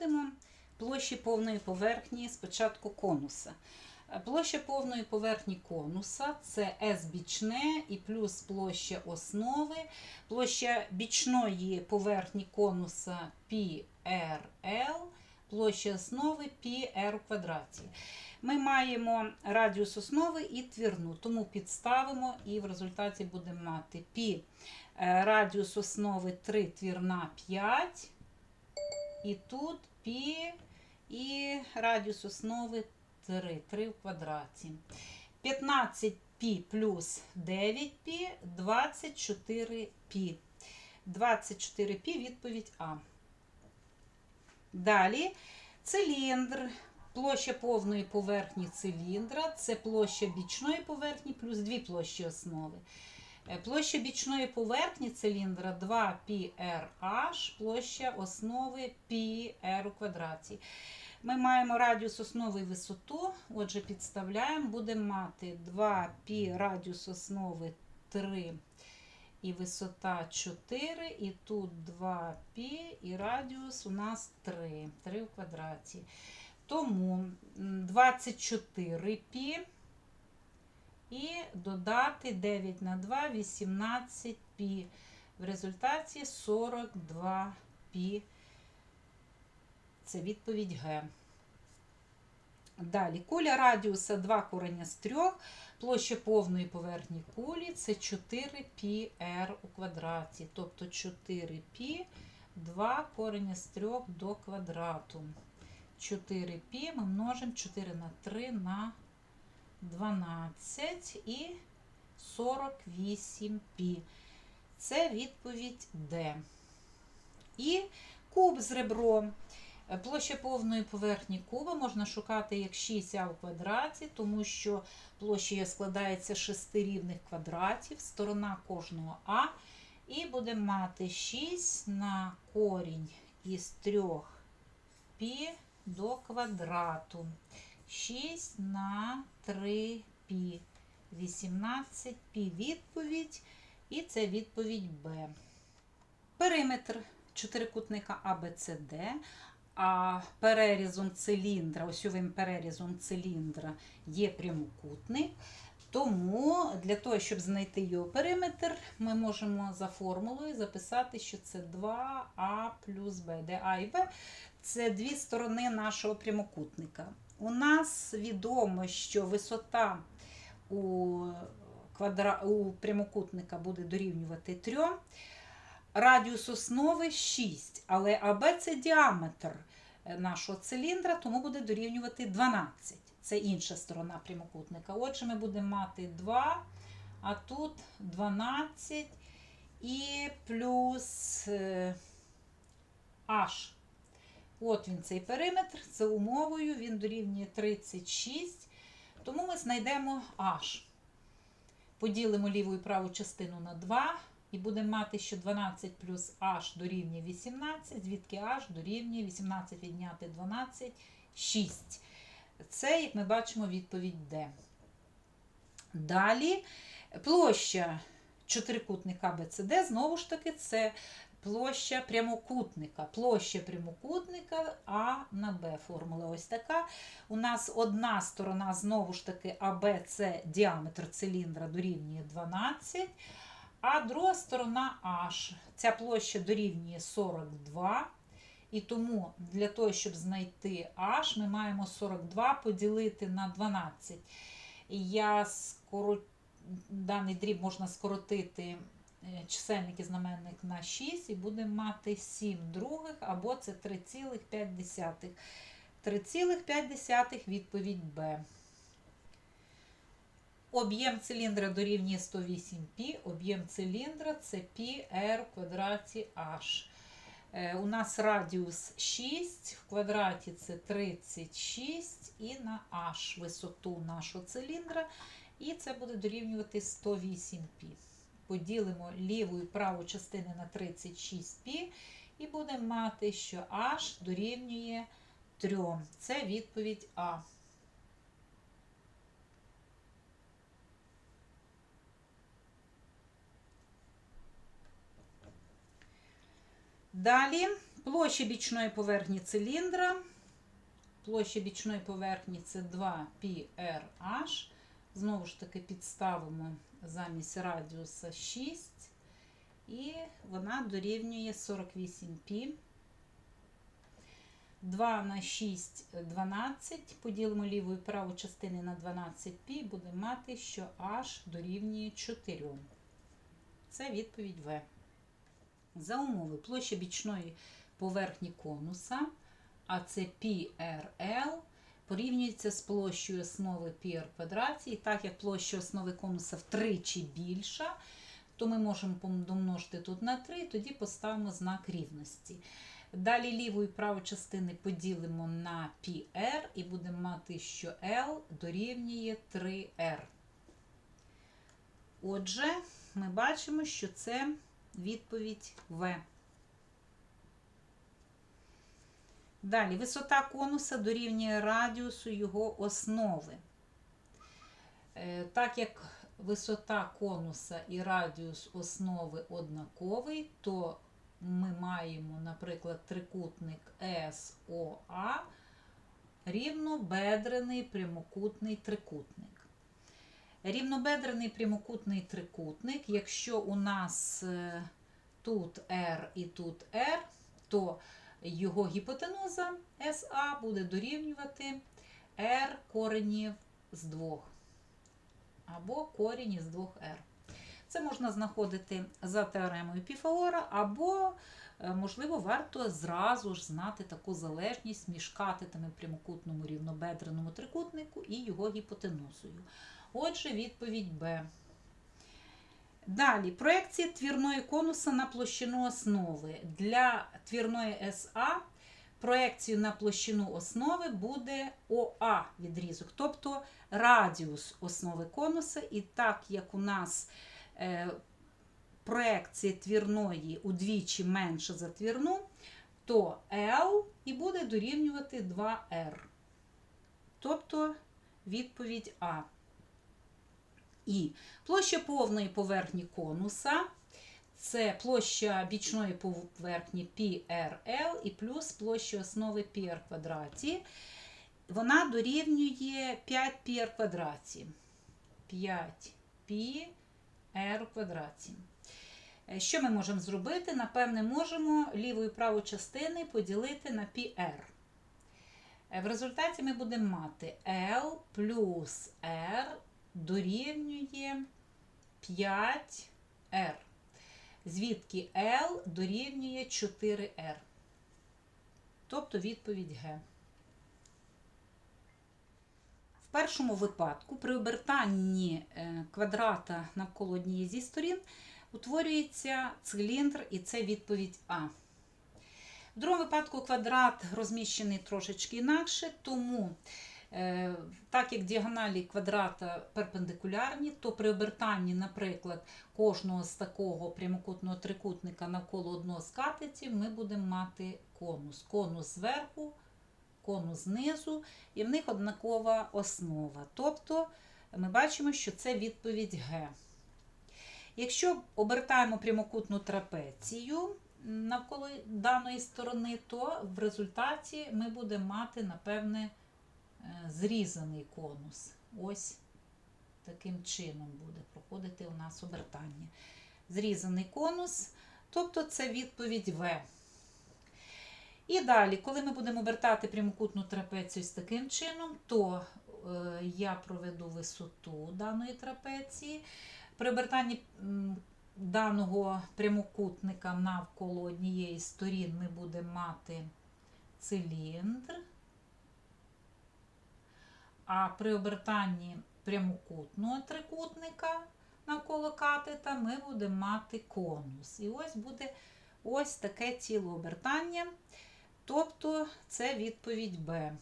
знаходимо площі повної поверхні спочатку конуса. Площа повної поверхні конуса це S бічне і плюс площа основи. Площа бічної поверхні конуса PRL, площа основи PR у квадраті. Ми маємо радіус основи і твірну, тому підставимо і в результаті будемо мати π е, радіус основи 3, твірна 5. І тут пі і радіус основи 3 3 в квадраті. 15 пі плюс 9 пі 24 пі. 24 пі відповідь А. Далі циліндр. Площа повної поверхні циліндра це площа бічної поверхні плюс дві площі основи. Е, Площа бічної поверхні циліндра 2πrh, площа основи πr у квадраті. Ми маємо радіус основи і висоту. Отже, підставляємо, будемо мати 2π радіус основи 3 і висота 4, і тут 2π, і радіус у нас 3, 3 в квадраті. Тому 24π і додати 9 на 2, 18π. В результаті 42π. Це відповідь Г. Далі куля радіуса 2 корення з 3. Площа повної поверхні кулі це 4πr у квадраті. Тобто 4π 2 корення з 3 до квадрату. 4π ми множимо 4 на 3 на 12 і 48π. Це відповідь Д. І куб з ребром. Площа повної поверхні куба можна шукати як 6а в квадраті, тому що площа складається з 6 рівних квадратів, сторона кожного А. І будемо мати 6 на корінь із 3 пі до квадрату. 6 на 3 пі. 18 пі відповідь. І це відповідь Б. Периметр чотирикутника ABCD, а перерізом циліндра, осьовим перерізом циліндра є прямокутник. Тому для того, щоб знайти його периметр, ми можемо за формулою записати, що це 2а плюс Б, де А і Б це дві сторони нашого прямокутника. У нас відомо, що висота у, квадра... у прямокутника буде дорівнювати 3. Радіус основи 6, але АБ це діаметр е, нашого циліндра, тому буде дорівнювати 12. Це інша сторона прямокутника. Отже, ми будемо мати 2, а тут 12 і плюс е, H. От він цей периметр, за умовою він дорівнює 36. Тому ми знайдемо H. Поділимо ліву і праву частину на 2. І будемо мати, що 12 плюс h дорівнює 18, звідки h дорівнює 18 відняти 12, 6. Це, як ми бачимо, відповідь D. Далі площа чотирикутника BCD, знову ж таки, це площа прямокутника. Площа прямокутника А на Б. Формула ось така. У нас одна сторона, знову ж таки, АБ це діаметр циліндра дорівнює 12. А друга сторона H. Ця площа дорівнює 42. І тому для того, щоб знайти H, ми маємо 42 поділити на 12. Я скоро... Даний дріб можна скоротити чисельник і знаменник на 6, і будемо мати 7 других, або це 3,5. 3,5 відповідь Б. Об'єм циліндра дорівнює 108 π, об'єм циліндра це πr в квадраті h. Е, у нас радіус 6, в квадраті це 36 і на h висоту нашого циліндра. І це буде дорівнювати 108 π. Поділимо ліву і праву частини на 36 π і будемо мати, що h дорівнює 3. Це відповідь А. Далі Площа бічної поверхні циліндра. Площа бічної поверхні це 2πrh. Знову ж таки, підставимо замість радіуса 6, і вона дорівнює 48π. 2 на 6 12. Поділимо ліву і праву частини на 12π, будемо мати, що h дорівнює 4. Це відповідь В. За умови площа бічної поверхні конуса, а це PRL порівнюється з площею основи πr квадраті. І так як площа основи конуса втричі більша, то ми можемо домножити тут на 3, тоді поставимо знак рівності. Далі ліву і праву частини поділимо на πr і будемо мати, що L дорівнює 3R. Отже, ми бачимо, що це відповідь В. Далі, висота конуса дорівнює радіусу його основи. Е, Так як висота конуса і радіус основи однаковий, то ми маємо, наприклад, трикутник SOA рівнобедрений прямокутний трикутник. Рівнобедрений прямокутний трикутник, якщо у нас е, тут R і тут R, то його гіпотенуза SA буде дорівнювати R коренів з 2 або корінь із 2R. Це можна знаходити за теоремою Піфагора, або, е, можливо, варто зразу ж знати таку залежність між катетами в прямокутному рівнобедреному трикутнику і його гіпотенузою. Отже, відповідь Б. Далі, проекція твірної конуса на площину основи. Для твірної СА проекцію на площину основи буде ОА відрізок, тобто радіус основи конуса. І так як у нас е, проекція твірної удвічі менша за твірну, то L і буде дорівнювати 2R. Тобто відповідь А. І. Площа повної поверхні конуса. Це площа бічної поверхні PRL і плюс площа основи PR квадраті. Вона дорівнює 5 πr квадраті. 5 πr квадраті. Е, що ми можемо зробити? Напевне, можемо ліву і праву частини поділити на PR. Е, в результаті ми будемо мати L плюс R дорівнює 5R. Звідки L дорівнює 4R. Тобто відповідь Г. В першому випадку при обертанні е, квадрата навколо однієї зі сторін утворюється циліндр, і це відповідь А. В другому випадку квадрат розміщений трошечки інакше, тому так як діагоналі квадрата перпендикулярні, то при обертанні, наприклад, кожного з такого прямокутного трикутника навколо одного з катетів, ми будемо мати конус. Конус зверху, конус знизу, і в них однакова основа. Тобто ми бачимо, що це відповідь Г. Якщо обертаємо прямокутну трапецію навколо даної сторони, то в результаті ми будемо мати, напевне, Е, зрізаний конус. Ось таким чином буде проходити у нас обертання. Зрізаний конус, тобто це відповідь В. І далі, коли ми будемо обертати прямокутну трапецію з таким чином, то е, я проведу висоту даної трапеції. При обертанні даного прямокутника навколо однієї сторін ми будемо мати циліндр а при обертанні прямокутного трикутника навколо катета ми будемо мати конус. І ось буде ось таке тіло обертання. Тобто це відповідь Б.